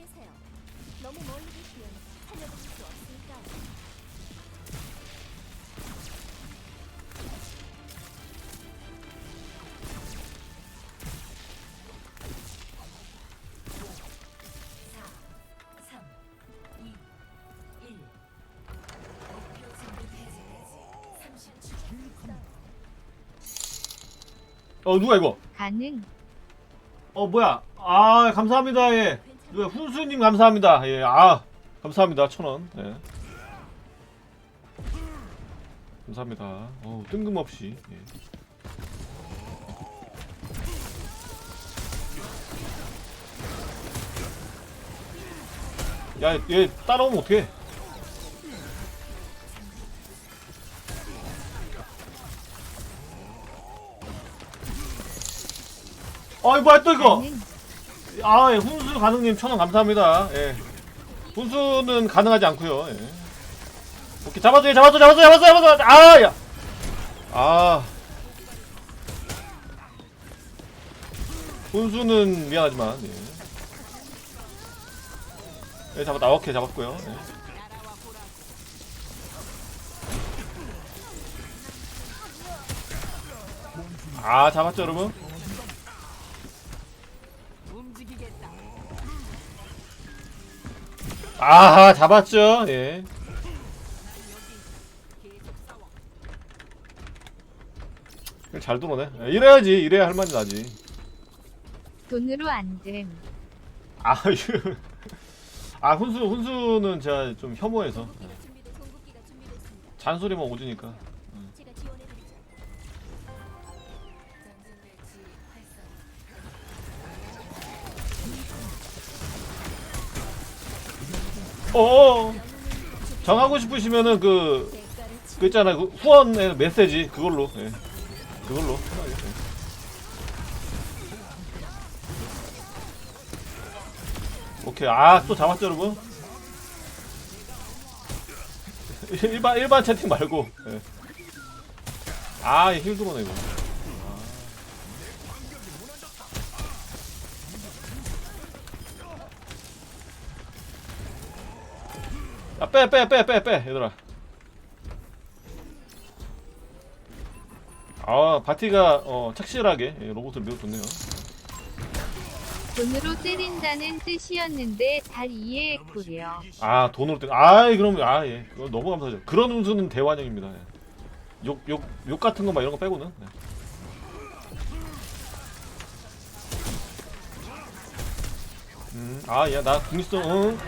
계세요. 너무 멀리 계시면 살려드릴 수 없으니까요. 어 누가 이거? 가능. 어 뭐야? 아 감사합니다 예. 누가 훈수님 감사합니다 예. 아 감사합니다 천 원. 예. 감사합니다. 어 뜬금없이. 예. 야, 얘 따라오면 어떡해? 어이 뭐야 또 이거? 아, 예, 훈수 가능님 천원 감사합니다. 예. 훈수는 가능하지 않고요. 예. 오케이 잡았어, 예, 잡았어, 잡았어, 잡았어, 잡았어. 아, 야. 아. 훈수는 미안하지만. 예. 예, 잡았다. 오케이 잡았고요. 예. 아, 잡았죠, 여러분? 아하 잡았죠. 예. 잘 들어오네 예, 이래야지 이래야 할 만이 나지. 돈으로 안 됨. 아 아 훈수 훈수는 제가 좀 혐오해서. 예. 잔소리만 오지니까. 제 어 정하고 싶으시면은 그. 그 있잖아요 그 후원의 메시지 그걸로 예. 그걸로. 오케이 아 또 잡았죠 여러분 일반 일반 채팅 말고 예. 아힐 들어오네 이거 야빼 빼 빼 빼 빼 얘들아. 아 바티가 어 착실하게. 예, 로봇을 밀어줬네요. 돈으로 때린다는 뜻이었는데 잘 이해했구려. 아 돈으로 때 아이 그럼 아예. 너무 감사하죠. 그런 운수는 대환영입니다. 예. 욕욕 욕 같은 거 막 이런 거 빼고는 네. 음, 아야 나 궁있어 응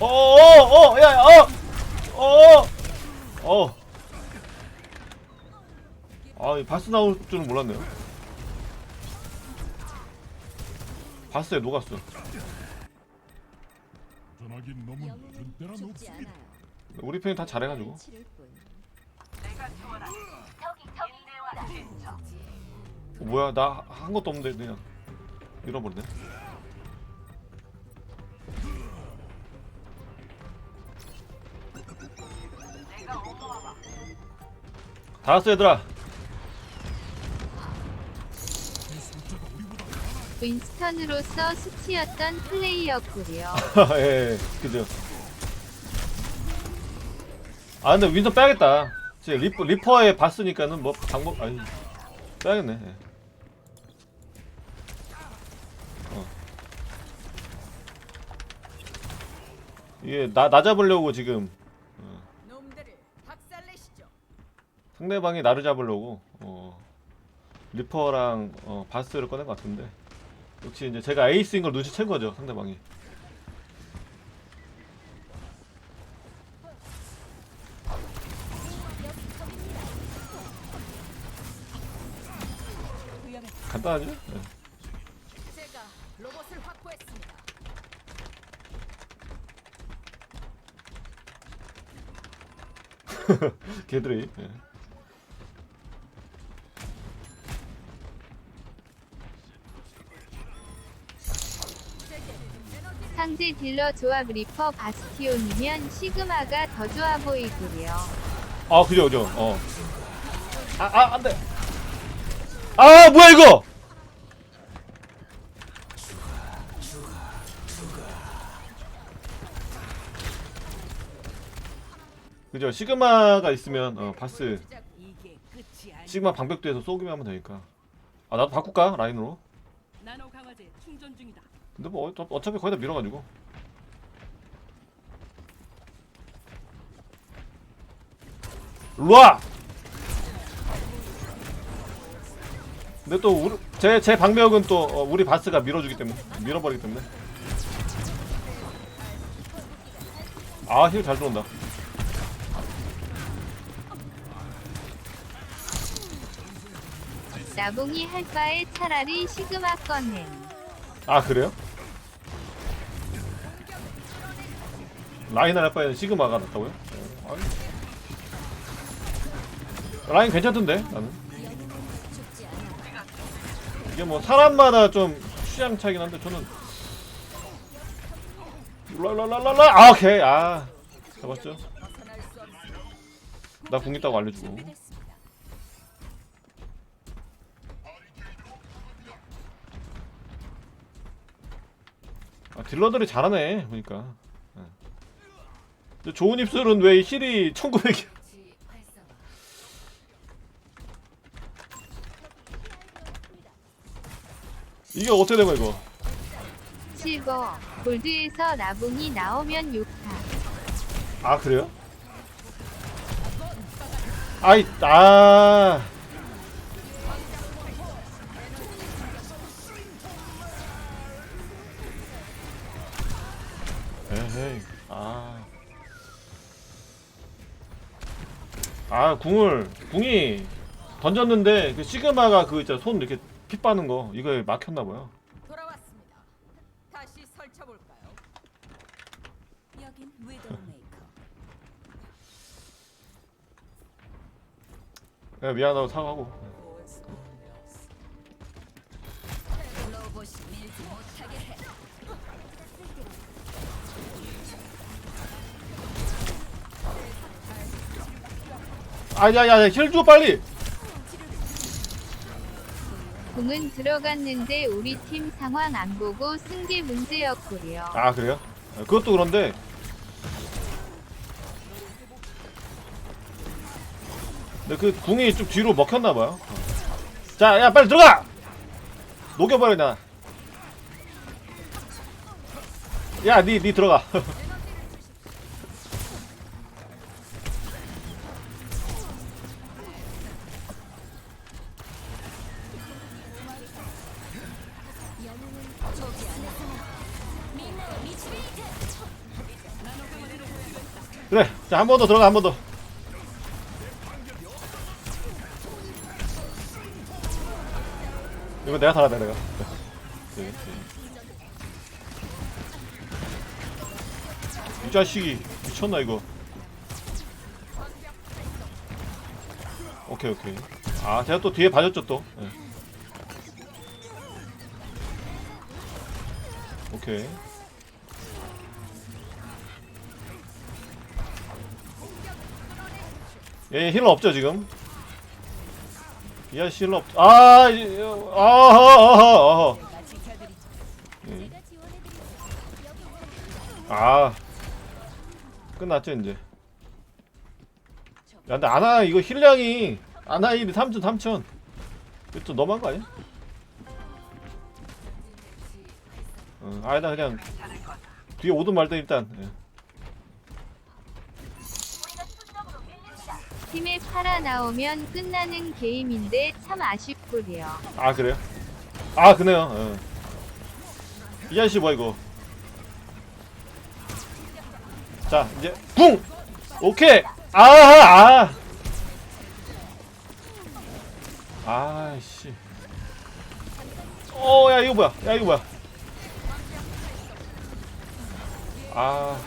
어어어 야어어어. 아이 바스 나올 줄은 몰랐네요. 바스에 녹았어. 우리 편이 다 잘해가지고. 어, 뭐야 나 한 것도 없는데 그냥. 잃어버리네 다 왔어 얘들아 윈스턴으로서 수치였던 플레이였구려. 예, 예 그죠 아 근데 윈선 빼야겠다 제 리퍼, 리퍼에 봤으니까는 뭐 방법 아니 빼야겠네 예. 어. 이게 나, 나 잡으려고 지금 상대방이 나를 잡으려고 어, 리퍼랑 어, 바스를 꺼낸 것 같은데 역시 이제 제가 에이스인 걸 눈치챈 거죠 상대방이 간단하죠? 네. 걔들이 예. 상대 딜러 조합 리퍼 바스티온이면 시그마가 더 좋아 보이구려. 아 그죠 그죠 어. 아아 안돼. 아 뭐야 이거? 그죠 시그마가 있으면 어 바스 시그마 방벽돼서 쏘기만 하면 되니까. 아 나도 바꿀까 라인으로. 나노 강화제 충전 중이다. 근데 뭐 어, 어차피 거의 다 밀어가지고 일로와 근데 또 제 제 방벽은 또 어, 우리 바스가 밀어주기 때문에 밀어버리기 때문에 아 힐 잘 들어온다 나봉이 할 바에 차라리 시그마 꺼냄. 아 그래요? 라인 할 바에는 시그마가 아니. 라인 괜찮던데 나는. 이게 뭐 사람마다 좀 취향 차이긴 한데 저는 랄랄랄랄라 아 오케이 아 잡았죠. 나 궁 있다고 알려주고. 아, 딜러들이 잘하네 보니까 좋은 입술은 왜 힐이 1900이야 지 활성화. 이게 어떻게 된 거야 이거 실버 골드에서 나봉이 나오면 욕하. 아 그래요? 아이 아 아 궁을 궁이 던졌는데 그 시그마가 그 있잖아 손 이렇게 피 빠는 거 이거에 막혔나 봐요. 돌아왔습니다. 다시 설쳐 볼까요? 여긴 위도우 메이커. 내가 미안하다고 사과하고. 아야야야 힐줘 빨리. 공은 들어갔는데 우리 팀 상황 안 보고 쓴게 문제였구려. 아 그래요? 아, 그것도 그런데 근데 그 궁이 좀 뒤로 먹혔나 봐요. 자, 야 빨리 들어가. 녹여버려 나. 야, 니, 니 들어가. 그래, 자 한 번 더 들어가 한 번 더. 이거 내가 살아야 돼 내가. 이 자식이 미쳤나 이거. 오케이 오케이. 아 제가 또 뒤에 봐줬죠 또. 네. 오케이. 얘 힐러 없죠 지금? 이 아저씨 힐러 없. 아, 이- 아하, 아하, 아하. 지켜드리죠. 예. 아, 끝났죠 이제. 야, 근데 아나 이거 힐량이 아나 힐이 3천 3천. 이거 좀 너무한 거 아니야? 어, 아니다 그냥 뒤에 오든 말든 일단. 예. 팀에 팔아 나오면 끝나는 게임인데 참 아쉽구려. 아 그래요? 아 그네요. 어. 이 아저씨 뭐야 이거? 자 이제 궁. 오케이. 아아 아. 아씨. 어야 이거 뭐야? 야 이거 뭐야? 아.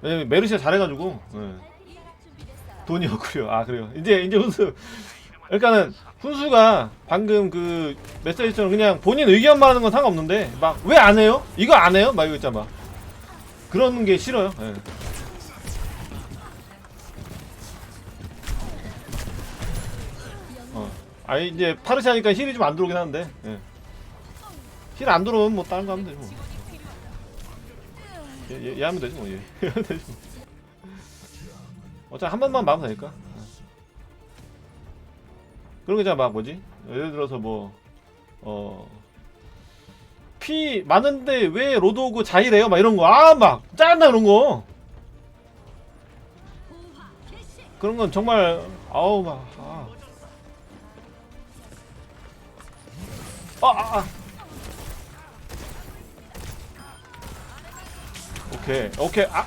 왜냐면 메르시가 잘해가지고 예. 준비됐어요. 돈이 없고요. 아 그래요. 이제 이제 훈수. 그러니까는 훈수가 방금 그 메시지처럼 그냥 본인 의견만 하는 건 상관없는데 막 왜 안 해요? 이거 안 해요? 막 이거 있잖아. 막. 그런 게 싫어요. 예. 어. 아니 이제 파르시 하니까 힐이 좀 안 들어오긴 하는데 예. 힐안 들어오면 뭐 다른 거 하면 되지 뭐. 얘, 얘, 얘 하면 되지 뭐 얘. 뭐. 어차피 한 번만 막으면 되니까. 예. 그런 거 있잖아 막 뭐지? 예를 들어서 뭐 어. 피 많은데 왜 로드오그 자일해요? 막 이런 거. 아, 막 짜증나 그런 거. 그런 건 정말 아우 막 아. 아, 아, 아. 오케이. 오케이. 아.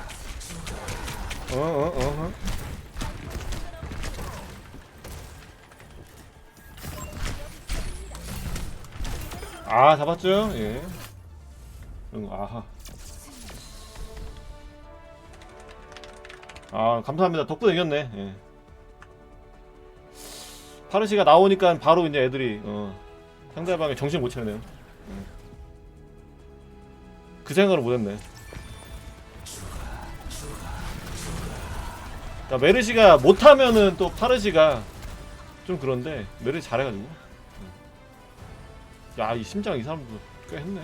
어, 어, 어. 어. 아, 잡았죠? 예. 그런 거, 아하. 아, 감사합니다. 덕분에 이겼네. 예. 파르시가 나오니까 바로 이제 애들이, 어, 상대방이 정신 못 차리네요. 예. 그 생각을 못 했네. 야, 메르시가 못하면은 또 파르시가 좀 그런데, 메르시 잘해가지고. 야, 이 심장 이 사람도 꽤 했네.